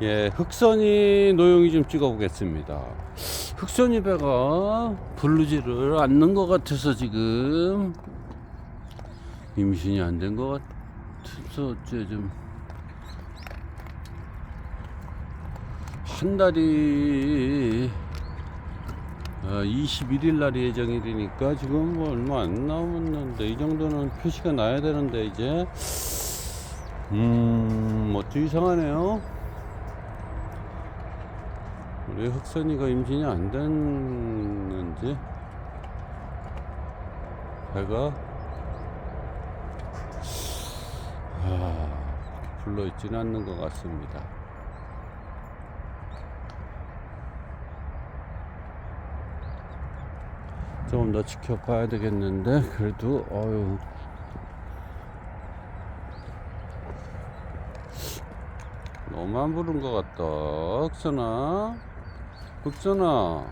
예, 흑선이 노용이 좀 찍어보겠습니다. 흑선이 배가 부르지를 않는 것 같아서 지금 임신이 안 된 것 같아서 어째 좀 한 달이 21일 날이 예정이 되니까 지금 뭐 얼마 안 남았는데 이 정도는 표시가 나야 되는데 이제 음, 뭐좀 이상하네요. 우리 흑선이가 임신이 안 됐는지 배가 아, 불러 있지는 않는 것 같습니다. 조금 더 지켜봐야 되겠는데 그래도 어유 너무 안 부른 것 같다 흑선아 흑선아.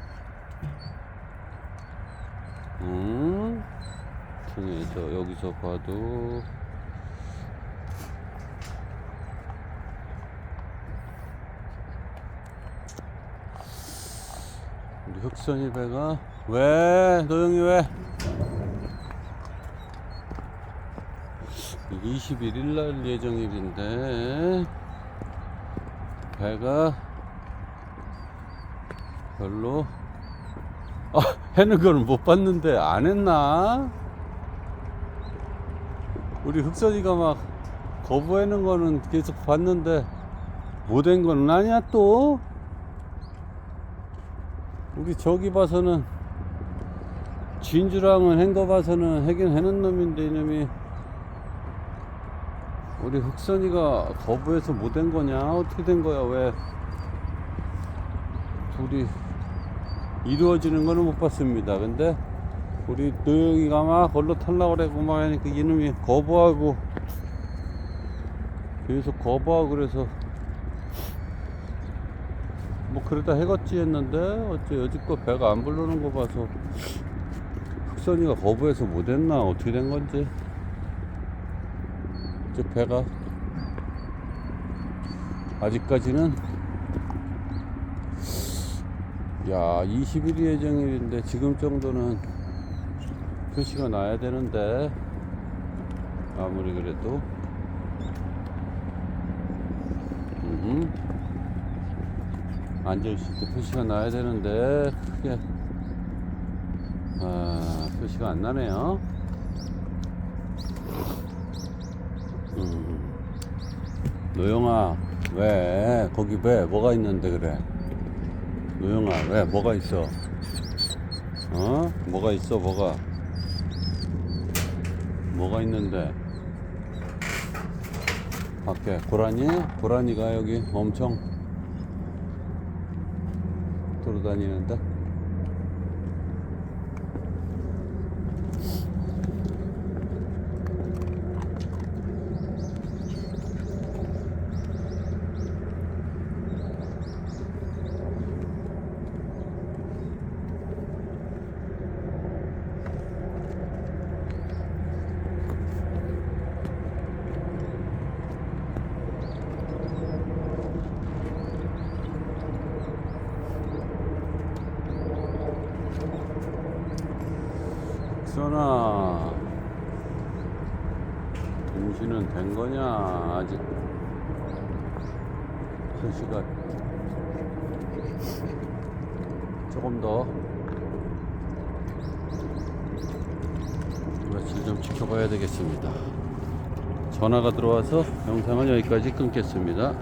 응? 등에서 여기서 봐도. 우리 흑선이 배가? 왜? 노영이 왜? 21일 날 예정일인데. 배가 별로. 아 해는 거는 못 봤는데 안 했나? 우리 흑선이가 막 거부하는 거는 계속 봤는데 못한 거는 아니야 또? 우리 저기 봐서는 진주랑은 한 거 봐서는 해긴 해는 놈인데 이놈이. 우리 흑선이가 거부해서 못 한 거냐? 어떻게 된 거야 왜? 둘이 이루어지는 거는 못 봤습니다. 근데 우리 노영이가 막 걸로 탈라고 그래고 막 하니까 이놈이 거부하고 계속 거부하고 그래서 뭐 그러다 해갔지 했는데 어째 여지껏 배가 안 부르는 거 봐서 흑선이가 거부해서 못했나? 어떻게 된 건지. 이제 배가 아직까지는 야 20일이 예정일인데 지금 정도는 표시가 나야 되는데 아무리 그래도. 음. 앉아있을 때 표시가 나야 되는데 크게. 아, 표시가 안 나네요. 음. 노영아 왜? 거기 왜? 뭐가 있는데 그래 노영아 왜 뭐가 있어? 어? 뭐가 있어 뭐가? 뭐가 있는데? 밖에. 고라니? 고라니가 여기 엄청 돌아다니는데 선아. 임신은 된 거냐 아직? 표시가 조금 더. 며칠 좀 지켜봐야 되겠습니다. 전화가 들어와서 영상을 여기까지 끊겠습니다